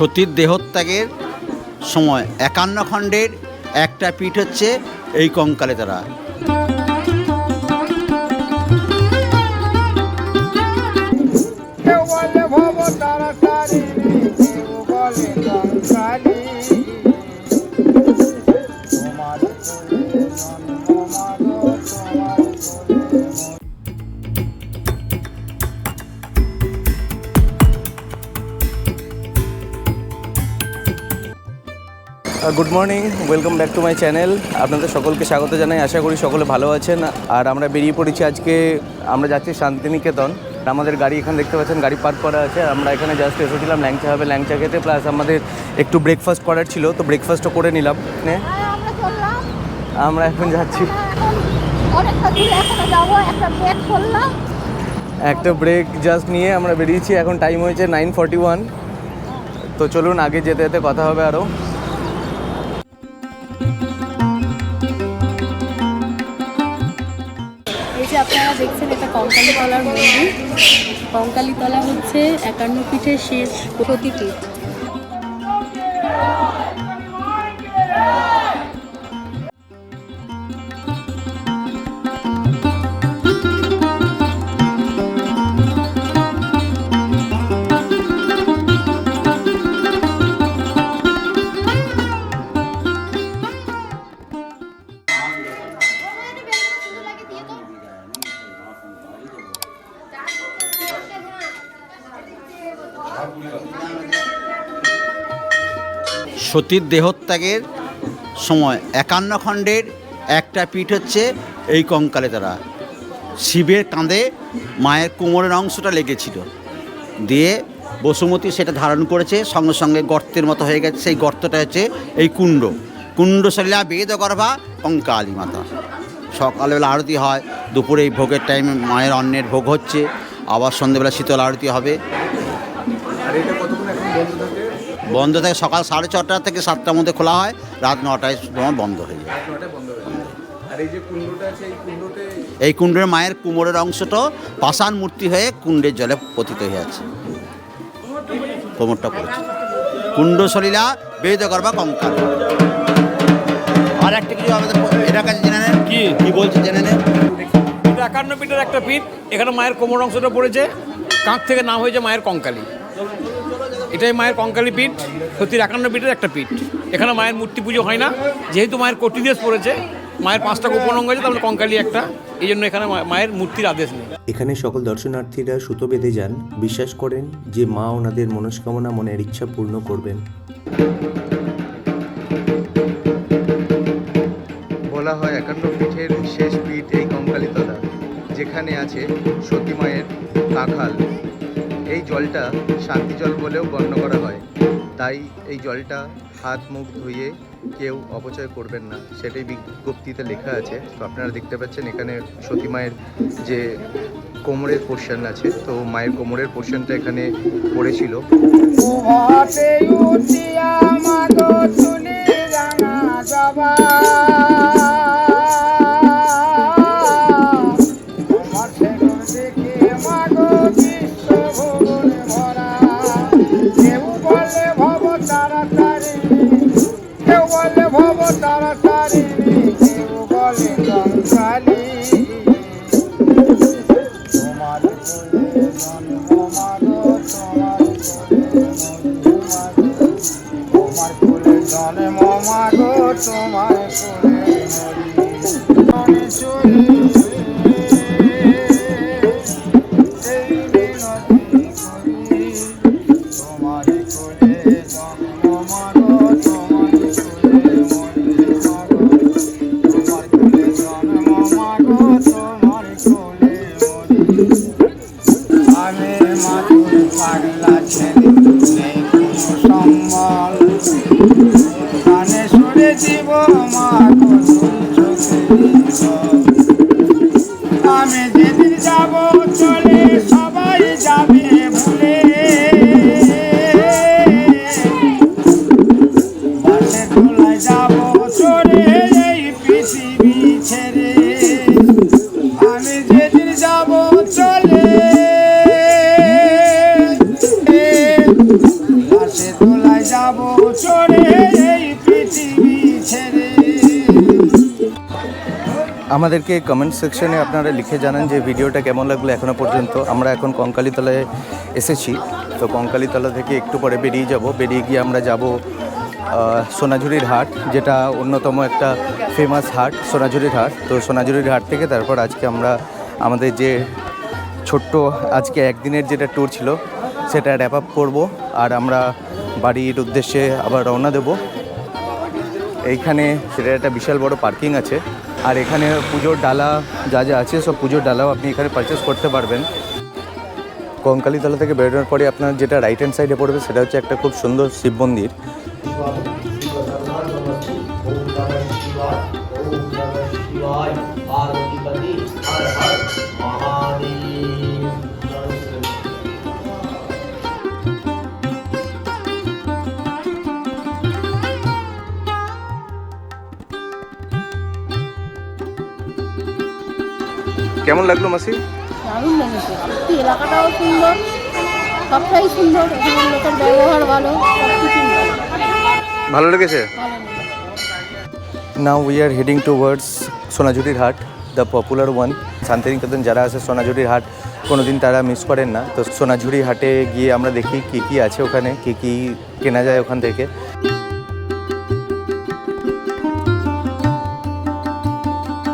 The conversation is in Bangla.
সতীর দেহত্যাগের সময় একান্ন খণ্ডের একটা পিঠ হচ্ছে এই কঙ্কালে তারা। Good morning welcome back to my channel আপনাদের সকলকে স্বাগত জানাই আশা করি সকলে ভালো আছেন। আর আমরা বেরিয়ে পড়েছি আজকে আমরা যাচ্ছি শান্তিনিকেতন। আমাদের গাড়ি এখানে দেখতে পাচ্ছেন গাড়ি পার্ক করা আছে। আমরা এখানে জাস্ট এসেছিলাম ল্যাংচা হবে ল্যাংচা খেতে প্লাস আমাদের একটু ব্রেকফাস্ট করার ছিল তো ব্রেকফাস্টও করে নিলাম। আমরা এখন যাচ্ছি। একটা ব্রেক জাস্ট নিয়ে আমরা বেরিয়েছি এখন টাইম হয়েছে নাইন ফর্টি ওয়ান তো চলুন আগে যেতে যেতে কথা হবে আরও যে আপনারা দেখছেন এটা কঙ্কালীতলার মন্দির। কঙ্কালীতলা হচ্ছে একান্ন পিঠের শেষ সতীপীঠ সতীর দেহত্যাগের সময় একান্ন খণ্ডের একটা পিঠ হচ্ছে এই কঙ্কালে তারা। শিবের কাঁধে মায়ের কোমরের অংশটা লেগেছিল। দিয়ে বসুমতী সেটা ধারণ করেছে, সঙ্গে সঙ্গে গর্তের মতো হয়ে গেছে, সেই গর্তটা হচ্ছে এই কুণ্ড। কুণ্ড শৈলা বেদ গর্ভা কঙ্কালী মাতা। সকালবেলা আরতি হয়, দুপুরে এই ভোগের টাইমে মায়ের অন্নের ভোগ হচ্ছে, আবার সন্ধ্যেবেলা শীতল আরতি হবে আর এটা কতক্ষণ এখন বন্ধ থাকে বন্ধ থাকে সকাল সাড়ে ছটা থেকে সাতটার মধ্যে খোলা হয় রাত নটায় তোমার বন্ধ হয়ে যায়। নটায় বন্ধ হয়ে যায়। আর এই যে কুণ্ডটা আছে এই কুণ্ডতে এই কুণ্ডের মায়ের কুমোরের অংশটা পাষাণ মূর্তি হয়ে কুণ্ডের জলে পতিত হয়ে আছে। কোমরটা পড়েছে। কুণ্ড সলীলা বেদ গর্বা কঙ্কাল। আর একটা কিছু আমাদের এটা কাছে জেনে নেন। কি? কি বলছে জেনে নেন। একান্ন পিঠের একটা পিঠ এখানে মায়ের কোমর অংশটা পড়েছে কাঁক থেকে নাম হয়েছে মায়ের কঙ্কালী। এটাই মায়ের কঙ্কালী পীঠ সত্যির একান্ন পিঠের একটা পীঠ। এখানে মায়ের মূর্তি পুজো হয় না যেহেতু মায়ের কোটি দেশ পড়েছে মায়ের পাঁচটা গোপন অঙ্গ আছে তাহলে কঙ্কালী একটা এই জন্য এখানে মায়ের মূর্তির আদেশ নেই। এখানে সকল দর্শনার্থীরা সুতো বেঁধে যান বিশ্বাস করেন যে মা ওনাদের মনস্কামনা মনের ইচ্ছা পূর্ণ করবেন। বলা হয় একান্ন পীঠের শেষ পীঠ এই কঙ্কালীতলা যেখানে আছে সতী মায়ের কাঁখাল এই জলটা শান্তি জল বলেও গণ্য করা হয়। তাই এই জলটা হাত মুখ ধুয়ে কেউ অপচয় করবেন না, সেটাই বিজ্ঞপ্তিতে লেখা আছে। তো আপনারা দেখতে পাচ্ছেন এখানে সতী মায়ের যে কোমরের পোর্শন আছে, তো মায়ের কোমরের পোর্শনটা এখানে পড়েছিল। মাগো কোলে মরি আমি চলি এই বিনতি করি তোমার কোলে জন্ম মাগো তোমার কোলে মরি মাগো তোমার কোলে জন্ম মাগো তোমার কোলে আমি পাগলা ছেলে সম্বল আমাদেরকে কমেন্ট সেকশনে আপনারা লিখে জানান যে ভিডিওটা কেমন লাগল এখনও পর্যন্ত। আমরা এখন কঙ্কালীতলায় এসেছি। তো কঙ্কালীতলা থেকে একটু পরে বেরিয়ে যাব। বেরিয়ে গিয়ে আমরা যাব সোনাঝুরির হাট, যেটা অন্যতম একটা ফেমাস হাট, সোনাঝুরির হাট। তো সোনাঝুরির হাট থেকে তারপর আজকে আমরা আমাদের যে ছোট্ট আজকে একদিনের যেটা ট্যুর ছিল, সেটা র্যাপ আপ করব। আর আমরা বাড়ির উদ্দেশ্যে আবার রওনা দেবো। এইখানে সেটা একটা বিশাল বড় পার্কিং আছে। আর এখানে পুজোর ডালা যা যা আছে, সব পুজোর ডালাও আপনি এখানে পারচেস করতে পারবেন। কঙ্কালীতলা থেকে বেরোনোর পরে আপনার যেটা রাইট হ্যান্ড সাইডে পড়বে, সেটা হচ্ছে একটা খুব সুন্দর শিব মন্দির। কেমন লাগল মাসি? দারুণ লেগেছে। সত্যি এলাকাটাও সুন্দর সবটাই সুন্দর এখানে লোকের ব্যবহার ভালো ভালো। লেগেছে? ভালো লেগেছে। Now we are heading towards সোনাঝুরির হাট দ্য পপুলার ওয়ান শান্তিনিকেতন যারা আছে সোনাঝুরির হাট কোনো দিন তারা মিস করেন না। তো সোনাঝুরি হাটে গিয়ে আমরা দেখি কী কী আছে ওখানে, কী কী কেনা যায় ওখান থেকে।